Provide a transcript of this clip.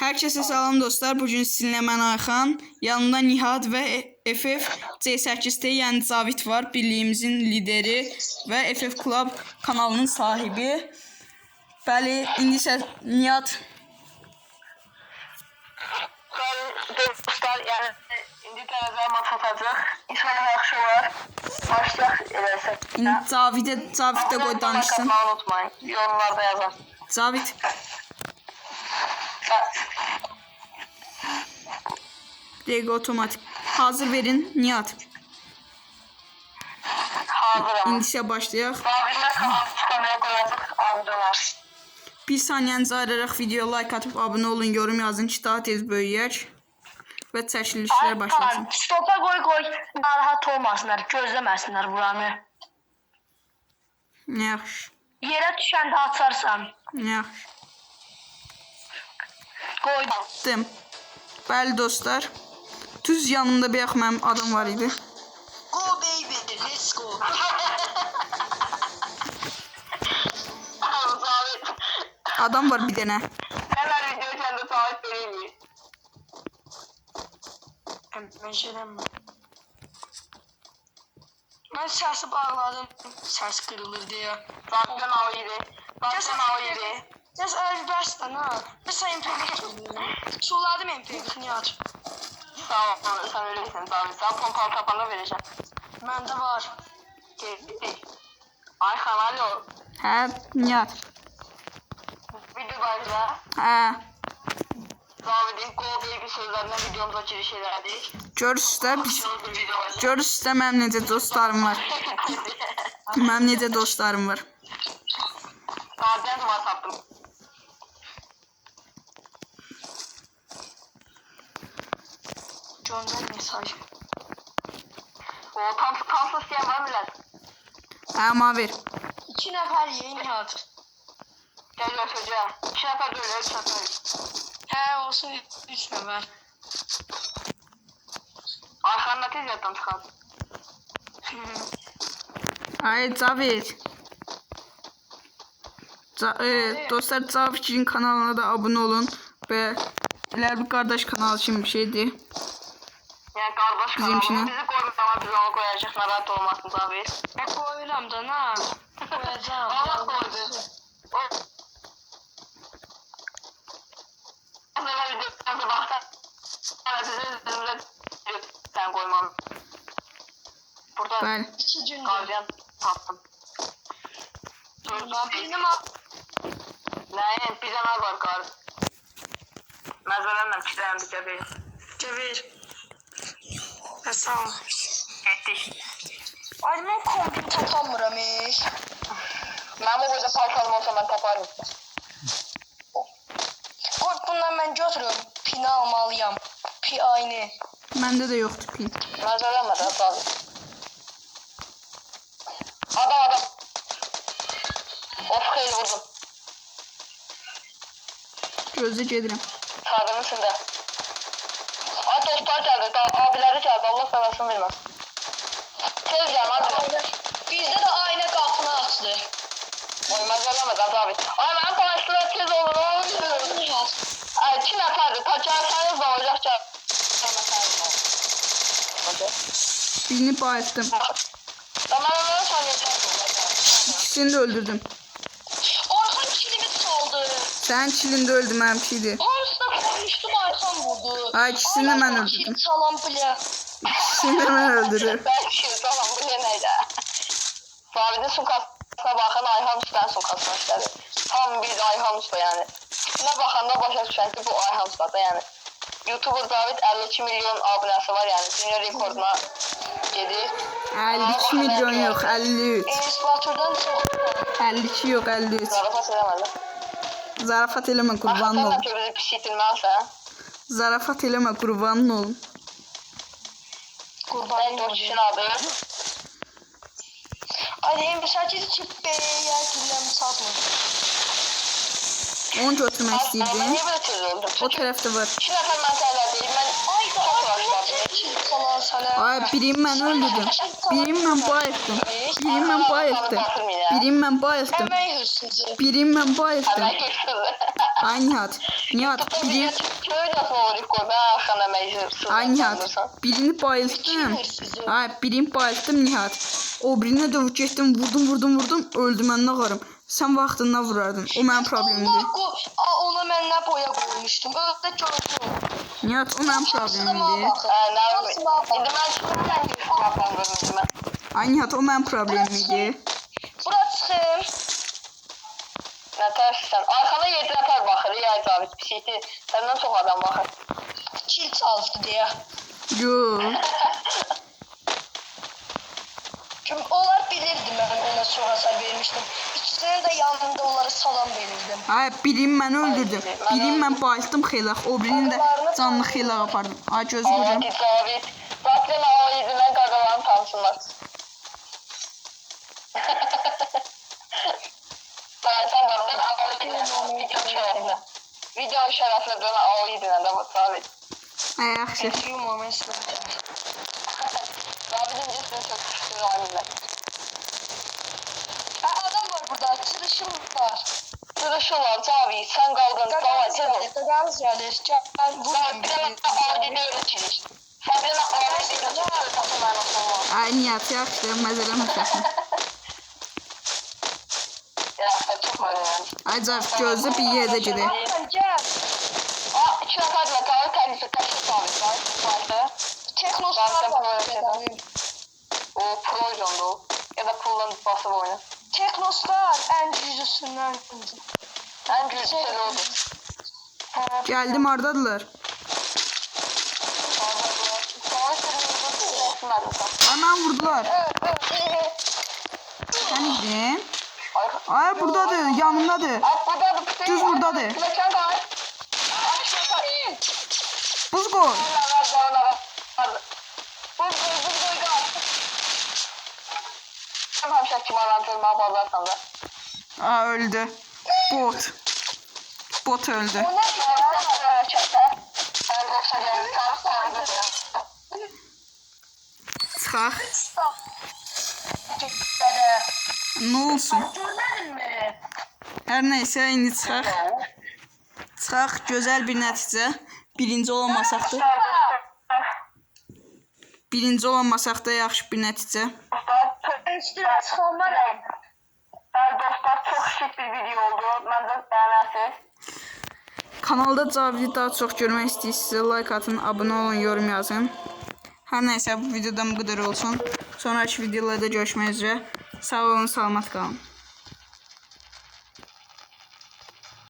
Herkese salam dostlar. Bugün sizinlə mən Ayxan, yanımda Nihat və FF C8T yəni Cavid var, birliyimizin lideri və FF Club kanalının sahibi. Bəli, indi isə Nihat dostlar yani İngiltere'de maç atacak. İnşallah yaxşı olar. Başlayaq eləsək. indi Cavidə Cavid də qoy danışsın. Yorumlarda yazın. Cavid, dəqiqə otomatik. Hazır verin Nihat. Hazırım. İndi isə başlayaq. David'le kanal çıkamaya koyacaq. Abi döner. Bir saniyənizi ayıraraq videoya like atıb abunə olun, yorum yazın ki, daha tez böyüyək və çəkilişlər başlasın. Stopa koy koy. Narahat olmasınlar. Gözlemesinler buranı. Yaxşı, Yere düşende atarsan. yaxşı. Koy. Dım. Bəli dostlar. Düz yanımda bir mənim adam var idi. Go baby. Let's go. Adam var bir dənə. Hemen video kendi David vereyim. Ben şeyden Ben sesi bağladım. Ses kırılır diye. David'den av yedi. David'den av yedi. Ses özbeşten ha. Mesela MP1 Suladım MP1 Nihat. Tamam sen öylesin David. Sen pompalı tapanı vereceğim. Bende var. Ayhan alo. Hə, Nihat. Video başla. Hə. David'in Go Baby sözlerine videomuza giriş ederdik. Görürsüz də biz bir mənim necə dostlarım var. Necə dostlarım var. Duvar sattım. Gönder mesaj. O tam tam isteyen var mı lan? Hə, ma ver. İki nefer yayın Nihat. Gel göstereceğim. İki nefer böyle, üç nefer. He olsun üç nefer. Arkanda tez yattan çıkan. Ay Cavid. Ca e, dostlar Cavid'in kanalına da abunə olun və elə bir qardaş kanal kimi bir şeydir. Yani kardeş Bizimkine. kanalımız bizi koymuş ama biz onu koyacak. Narahat olmasın tabii. Ne koyuyorum da ne? Koyacağım. Allah koydu. Sen koymam. Burada Bəli. İki gün. gardiyan tattım. Ulan benim al. Neyin? Bir tane var kar. Məzələnlə pişirəm bir bir. Cevir. Sağ ol. Etdik. Ay ben kombi tapamıram hiç. Mən bu burada paltalım olsa mən taparım. Oy bundan ben götürüyorum. Pini almalıyım. Pi aynı. Məndə də yoxdur pin. Də tabii. Adam adam. Of xeyli vurdum. Gözlə gedirəm. Çadırın içində. Gəldi, da, abiləri gəldi, Allah səbəsin verməz. Tez gəl, hadi. Bizde de ayna kapını açtı. Oy, məzələmə də abi. Ay, mənim tanışdılar tez olun, oy. Ay, iki nəfərdir, ta gəlsəniz də olacaq gəl. Birini. Da sanıyacaqım. İkisini də öldürdüm. Orhan kilimi saldı. Sənin kilində öldü mənim kili. Orasına konuştum Ayhan vurdu. Ay, ikisini ben öldürdüm. Çalan bile. İkisini mən öldürdüm. Ben tamam, bu ne neydi? Sabit'in sumkasına baxan Ayhan Usta'nın sumkasına işlədi. Tam bir Ayhan Usta yani. Tipinə baxanda başa düşən ki, bu Ayhan Usta'da yani. YouTuber David 52 milyon abunəsi var yani. Dünya rekorduna gedir. 52 milyon yox, 53. Enes Batur'dan çok. 52 yox, 53. Zarafat eləmədi. Zarafat qurbanın Baxırsan olum. ki, bizi pis itilməlisən. Zarafat olum. Kurban Ben dört kişinin adı. Hadi en mesajı çık be ya kirlen satma. Onu tez öldüm? O tərəfdə var. Nəfər mən bayıltdım. Birini mən bayıltdım. Əmək hırsızı. Birini mən bayıltdım. Əmək hırsızı. Ay Nihat. Nihat biri. Ay Nihat. Birini hırsızı? Ay birini bayıltdım Nihat. O birine dövüp getdim, vurdum, vurdum, vurdum, öldü mən nə qarım. Sən vaxtında vurardın. O mənim problemimdir. Allah mən nə boya qoymuşdum. Öldü gördüm. Nihat, o mənim problemimdir. Hə, nə İndi mən çıxıram ki, xalaqdan görmüşüm mən. Ay Nihat, o mənim problemimdir. Bura çıxım. Nə tərsən? Arxana 7 nəfər baxır, ya Cavid pisiyti. Səndən çox adam baxır. Kil çaldı deyə. Yo. Çünki onlar bilirdi mən ona çox hasar vermişdim. İkisinin də yanında onlara salam verirdim. Ay birini mən öldürdüm. Birini mən bayıltdım xeylax, o birini də canlı xeylax apardım. Ay Allah qocam. Zaten o 7-dən qaqalarını tanısınlar. Zaten gördün, video şərəflə. Video şərəflə dönə o 7-dən də bu Cavid. Ay yaxşı. A few moments later. Cavidin cismini çok şükür alimler. Aa, adam var burada. Çırışım var. Sırışırlar Cavid, sen kaldın. Davay, Qaqamız sen ol. gəlir. Qaqamız gəlir. Gəl, Sen vurun bir tane aile öğretilir. Sen bir tane aile öğretilir. Takım anasını. Ay Nihat, yaxşı, məzələm həsəsin. Ya sen çok önemli. Ay Cavid, gözü bir. Qaqam gəl. Aa, iki nefer de kahve kendisi kaçtı Cavid var. Vardı. Teknoslar Ben var. sen pro O proydu onda o. Ya da puldan basıp oyna. Teknoslar ən güclüsündən. En güçlüsü oldu. Senin Ay mən vurdular. Sən idin? Ay burada da. Düz. Mekan da var. Ay şaka. Buz da. Aa öldü. Bot. Bot öldü. Çıxaq. Nə olsun? Hər nəysə indi çıxaq. Çıxaq gözəl bir nəticə. Birinci olamasaq da, birinci olamasaq da yaxşı bir nəticə. Üstüne Dostlar çok şık bir video oldu. De beğenirsiniz. Kanalda Cavidi daha çox görmək istəyirsinizsə like atın, abunə olun, yorum yazın. Hər nəysə bu videodan bu qədər olsun. Sonraki videolarda görüşmək üzrə. Sağ olun, salamat qalın.